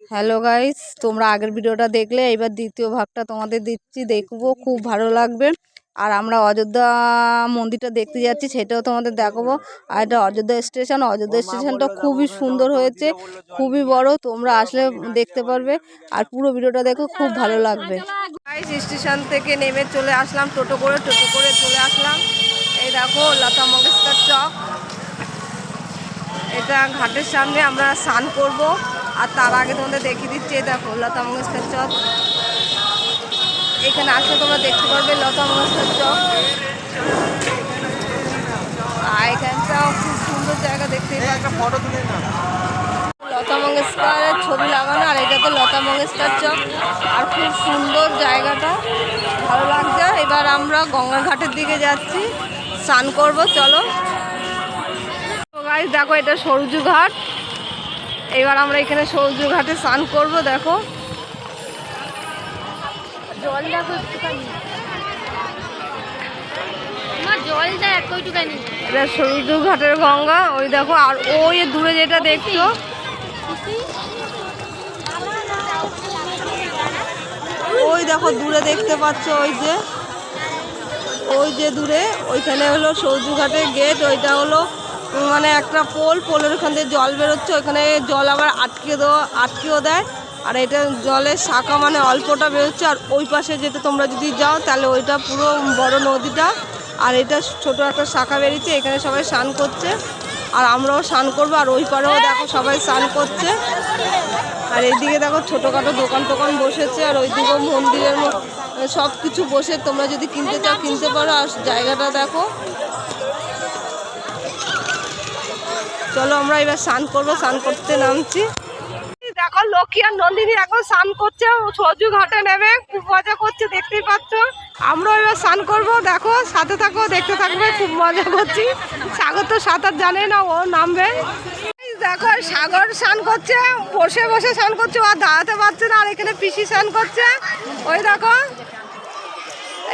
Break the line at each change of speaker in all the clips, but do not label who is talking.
Hello guys তোমরা আগের ভিডিওটা দেখলে এবার দ্বিতীয় ভাগটা তোমাদের দিচ্ছি। দেখব খুব ভালো লাগবে। আর আমরা অযোধ্যা মন্দিরটা দেখতে যাচ্ছি সেটাও তোমাদের দেখাবো। আর এটা অযোধ্যা স্টেশন। অযোধ্যা স্টেশনটা খুবই সুন্দর হয়েছে খুবই বড়। তোমরা আসলে দেখতে পারবে। আর পুরো ভিডিওটা দেখো খুব ভালো লাগবে। গাইস স্টেশন থেকে নেমে চলে আসলাম টোটো করে টোটো করে চলে আসলাম। এই দেখো লতা মঙ্গেশকর চক। এটা ঘাটের সামনে আমরা স্নান করব। আর তার আগে তোমাদের দেখিয়ে দিচ্ছি এই দেখো লতা মঙ্গেশকর চক। এখানে আসলে তোমরা দেখতে পারবে লতা মঙ্গেশকর চক। আর এখানটাও খুব সুন্দর জায়গা দেখতে লতা মঙ্গেশকরের ছবি লাগানো আর এটা তো লতা মঙ্গেশকর চক। আর খুব সুন্দর জায়গাটা। ভালো লাগছে। এবার আমরা গঙ্গার ঘাটের দিকে যাচ্ছি। স্নান করব চলো। গাইজ দেখো এটা সরজু ঘাট। এবার আমরা এখানে সরজু ঘাটে স্নান করব দেখো।
জল দেখো একটুখানি।
এটা ঘাটের গঙ্গা ওই দেখো আর ওই দূরে যেটা দেখছ ওই দেখো দূরে দেখতে পাচ্ছ ওই যে। ওই যে দূরে ওইখানে হলো সৌজু ঘাটের গেট ওইটা হলো মানে একটা পোল, পোলের ওখান থেকে জল বেরোচ্ছে, ওখানে জল আবার আটকে দেওয়া, আটকেও দেয়। আর এটা জলের শাখা মানে অল্পটা বেরোচ্ছে, আর ওই পাশে যেতে তোমরা যদি যাও, তাহলে ওইটা পুরো বড় নদীটা। আর এটা ছোট একটা শাখা বেরিয়েছে, এখানে সবাই স্নান করছে। আর আমরাও স্নান করব, আর ওই পারেও দেখো সবাই স্নান করছে। আর এইদিকে দেখো ছোটোখাটো দোকান টোকান বসেছে, আর ওইদিকেও মন্দিরের সব কিছু বসে তোমরা যদি কিনতে চাও, কিনতে পারো। আর জায়গাটা দেখো চলো আমরা এবার স্নান করব, স্নান করতে নামছি। দেখো লক্ষ্মী আর নন্দিনী এখন স্নান করছে, সজু ঘাটে নেবে খুব মজা করছে, দেখতেই পাচ্ছ। আমরাও এবার স্নান করব, দেখো, সাথে থাকো, দেখতে থাকবে, খুব মজা করছি। সাগর তো সাঁতার জানে না, ও নামবে। দেখো, সাগর স্নান করছে, বসে বসে স্নান করছে, ও আর দাঁড়াতে পারছে না, আর এখানে পিসি স্নান করছে। ওই দেখো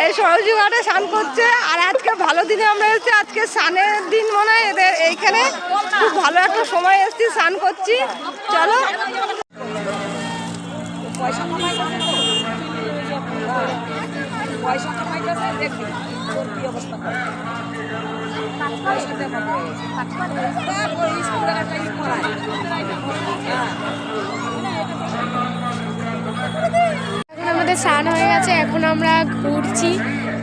এই সরজু ঘাটে স্নান করছে আর আজকে ভালো দিনে আমরা এসেছি। আজকে স্নানের দিন মনে হয় এদের এইখানে। খুব ভালো একটা সময় এসেছি স্নান করছি। চলো।
পয়সা অবস্থা করে পয়সা দেবো তারপর স্কুলের একটা ই করায় হ্যাঁ
এখন স্নান হয়ে গেছে, এখন আমরা ঘুরছি।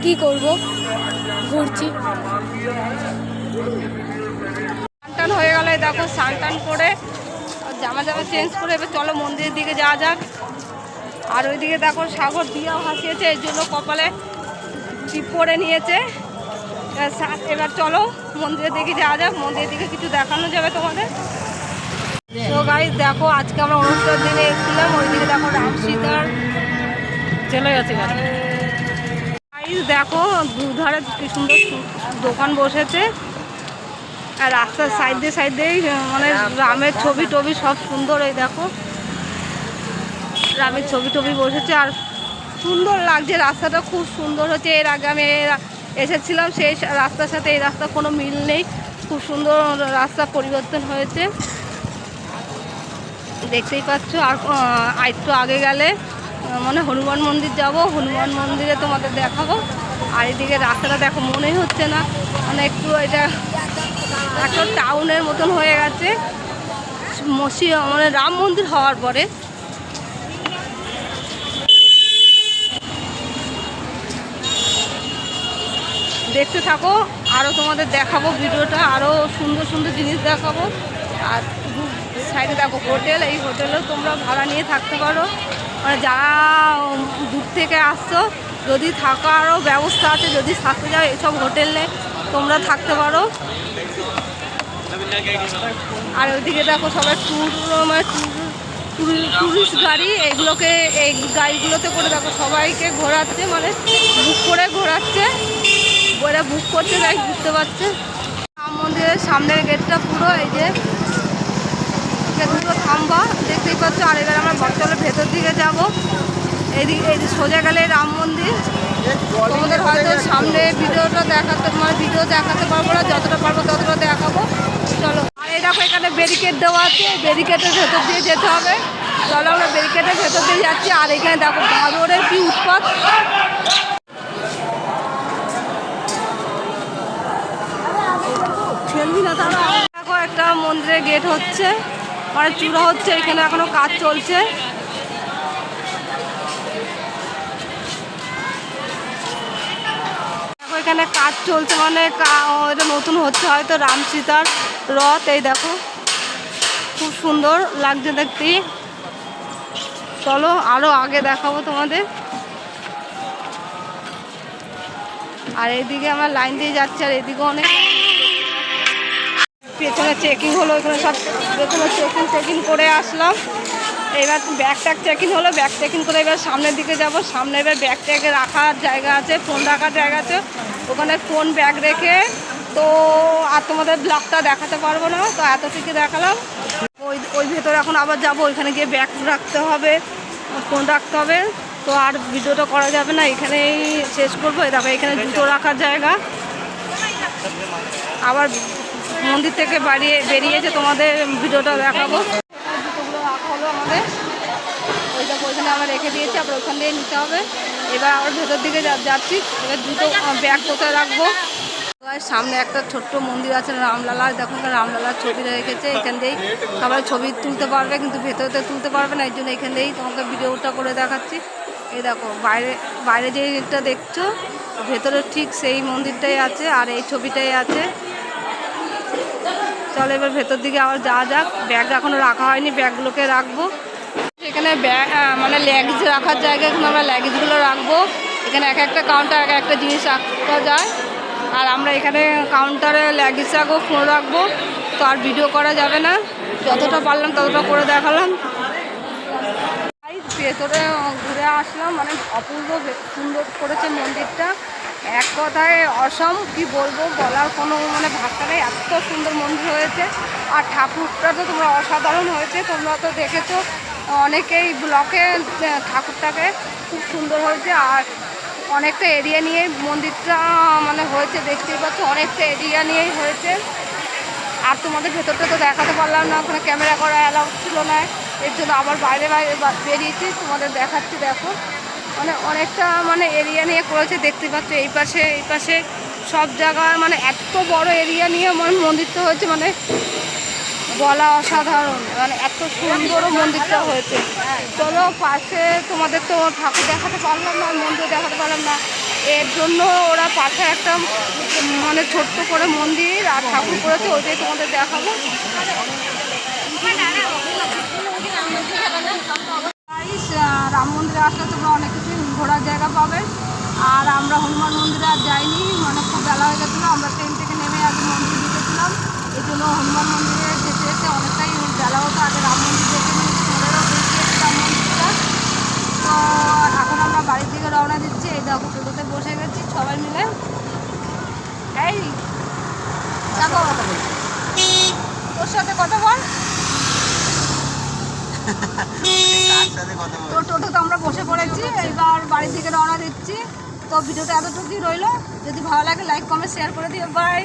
কি করব? ঘুরছি।
টান হয়ে গেলে দেখো স্নান টান করে জামা জামা চেঞ্জ করে এবার চলো মন্দিরের দিকে যাওয়া যাক। আর ওইদিকে দেখো সাগর দিয়াও হাসিয়েছে এই জন্য কপালে পরে নিয়েছে। এবার চলো মন্দিরের দিকে যাওয়া যাক, মন্দিরের দিকে কিছু দেখানো যাবে তোমাদের। তো দেখো আজকে আমরা অনুষ্ঠান দিনে এসেছিলাম, ওইদিকে দেখো রাম সীতার দেখো, দুধারে কি সুন্দর দোকান বসেছে। আর রাস্তার সাইড দিয়ে সাইড দিয়েই মানে রামের ছবি টবি সব সুন্দর, এই দেখো। রামের ছবি টবি বসেছে, আর সুন্দর লাগছে, রাস্তাটা খুব সুন্দর হচ্ছে। এর আগে আমি এসেছিলাম, সেই রাস্তার সাথে এই রাস্তার কোনো মিল নেই। খুব সুন্দর রাস্তা পরিবর্তন হয়েছে। দেখতেই পাচ্ছ, আর একটু আগে গেলে মানে হনুমান মন্দির যাব, হনুমান মন্দিরে তোমাদের দেখাবো। আর এদিকে রাস্তাটা দেখো, মনেই হচ্ছে না। মানে একটু এটা একটা টাউনের মতন হয়ে গেছে। মসি মানে রাম মন্দির হওয়ার পরে। দেখতে থাকো আরও তোমাদের দেখাবো ভিডিওটা আরও সুন্দর সুন্দর জিনিস দেখাবো। আর সাইডে দেখো হোটেল, এই হোটেলেও তোমরা ভাড়া নিয়ে থাকতে পারো। মানে যারা দূর থেকে আসছো, যদি থাকারও ব্যবস্থা আছে, যদি থাকতে যাও এইসব হোটেলে তোমরা থাকতে পারো। আর ওইদিকে দেখো সবাই ট্যুর মানে ট্যুরিস্ট গাড়ি, এগুলোকে, এই গাড়িগুলোতে করে দেখো সবাইকে ঘোরাচ্ছে মানে বুক করে ঘোরাচ্ছে। ওরা বুক করছে তাই ঘুরতে পারছে। মন্দিরের সামনের গেটটা পুরো এই যে এটা দুটো থাম্বা। দেখতেই পাচ্ছ, আর এবার আমরা বটতলের ভেতর দিকে যাব। এইদিকে এই সোজা গেলে রাম মন্দির। তোমাদের হয়তো সামনে ভিডিওটা দেখাতে মানে ভিডিও দেখাতে পারব না, যতটা পারব ততটা দেখাবো। চলো। আর এই দেখো, এখানে ব্যারিকেড দেওয়া আছে। ব্যারিকেডের ভেতর দিয়ে যেতে হবে। চলো, আমরা ব্যারিকেডে ভেতর দিয়ে যাচ্ছি। আর এখানে দেখো, বাঁদরের কি উৎপাত। দেখো, একটা মন্দিরের গেট হচ্ছে। মানে চূড়া হচ্ছে, এখানে এখনও কাজ চলছে। এখানে কাজ চলছে মানে এটা নতুন হচ্ছে হয়তো রাম সীতার রথ, এই দেখো। খুব সুন্দর লাগছে দেখতে। চলো, আরও আগে দেখাবো তোমাদের। আর এইদিকে আমার লাইন দিয়ে যাচ্ছে, আর এদিকে অনেক পেছনে চেকিং হলো, এখানে সব পেছনে চেকিং চেকিং করে আসলাম। এবার ব্যাগ ট্যাগ চেকিং হলো, ব্যাগ চেকিং করে এবার সামনের দিকে যাব। সামনে এবার ব্যাগ ট্যাগে রাখার জায়গা আছে ফোন রাখার জায়গা আছে। ওখানে ফোন ব্যাগ রেখে তো আর তোমাদের ব্লগটা দেখাতে পারব না, তো এতটুকু দেখালাম। ওই ওই ভেতরে এখন আবার যাব, ওইখানে গিয়ে ব্যাগ রাখতে হবে ফোন রাখতে হবে। তো আর ভিডিওটা করা যাবে না, এখানেই শেষ করব। দেখো, এখানে জুতো রাখার জায়গা। আবার মন্দির থেকে বাড়িয়ে বেরিয়েছে তোমাদের ভিডিওটা দেখাবো। আমাদের ওই দেখো ওইখানে আমরা রেখে দিয়েছি আবার ওখান দিয়ে নিতে হবে এবার আবার ভেতর দিকে যাচ্ছি এবার জুতো ব্যাগ কোথায় রাখব সামনে একটা ছোট্ট মন্দির আছে, রামলালা। দেখো রামলালার ছবি রেখেছে, এখান দিয়েই সবাই ছবি তুলতে পারবে, কিন্তু ভেতরতে তুলতে পারবে না, এই জন্য এখান দিয়েই তোমাকে ভিডিওটা করে দেখাচ্ছি। এই দেখো, বাইরে বাইরে যেটা দেখছ, ভেতরে ঠিক সেই মন্দিরটাই আছে, আর এই ছবিটাই আছে। চলো এবার ভেতর দিকে আবার যাওয়া যাক। ব্যাগ এখনও রাখা হয়নি, ব্যাগগুলোকে রাখব। এখানে ব্যাগ মানে ল্যাগেজ রাখার জায়গা, এখানে আমরা ল্যাগেজগুলো রাখব। এখানে এক একটা কাউন্টার এক একটা জিনিস রাখতে যায়। আর আমরা এখানে কাউন্টারে ল্যাগেজ রাখব ফোন রাখব। তো আর ভিডিও করা যাবে না। যতটা পারলাম ততটা করে দেখালাম। ভেতরে ঘুরে আসলাম। মানে অপূর্ব, সুন্দর করেছে মন্দিরটা। এক কথায় অসম, কি বলব, বলার কোনো মানে ভাষা নেই, এত সুন্দর মন্দির হয়েছে। আর ঠাকুরটা তো তোমরা অসাধারণ হয়েছে, তোমরা তো দেখেছ, অনেকেই ব্লকে ঠাকুরটাকে খুব সুন্দর হয়েছে, আর অনেকটা এরিয়া নিয়ে মন্দিরটা মানে হয়েছে, দেখতেই পাচ্ছ, অনেকটা এরিয়া নিয়েই হয়েছে। আর তোমাদের ভেতরটা তো দেখাতে পারলাম না, ওখানে ক্যামেরা করা অ্যালাউ ছিল না, এর জন্য আবার বাইরে বাইরে বেরিয়েছি, তোমাদের দেখাচ্ছি, দেখো। মানে অনেকটা মানে এরিয়া নিয়ে করেছে, দেখতে পাচ্ছ এই পাশে এই পাশে সব জায়গায় মানে এত বড় এরিয়া নিয়ে মানে মন্দিরটা হয়েছে মানে বলা অসাধারণ মানে এত সুন্দর মন্দিরটা হয়েছে। চলো পাশে তোমাদের তো ঠাকুর দেখাতে পারলাম না, মন্দির দেখাতে পারলাম না। এর জন্য ওরা পাশে একটা মানে ছোট্ট করে মন্দির আর ঠাকুর করেছে, ওইটাই তোমাদের দেখাবো। রাম মন্দিরে আসলে তোমরা অনেক কিছুই ঘোরার জায়গা পাবে। আর আমরা হনুমান মন্দিরে আর যাইনি মানে খুব বেলা হয়ে গেছিল, আমরা ট্রেন থেকে নেমে আগে মন্দির ঢুকেছিলাম। এই জন্য হনুমান মন্দিরে যেতে যেতে অনেকটাই বেলা হতো, আগে রাম মন্দির দেখে নিয়েছি দেখেছি রাম মন্দিরটা। তো এখন আমরা বাড়ির দিকে রওনা দিচ্ছি, এই দেখো টোটোতে বসে গেছি সবাই মিলে। এই, দেখো, তোর সাথে কথা বল। তো টোটোতে আমরা বসে পড়েছি। এবার বাড়ির দিকে রওনা দিচ্ছি। তো ভিডিওটা এতটুকুই রইল। যদি ভালো লাগে লাইক কমেন্ট শেয়ার করে দিও। বাই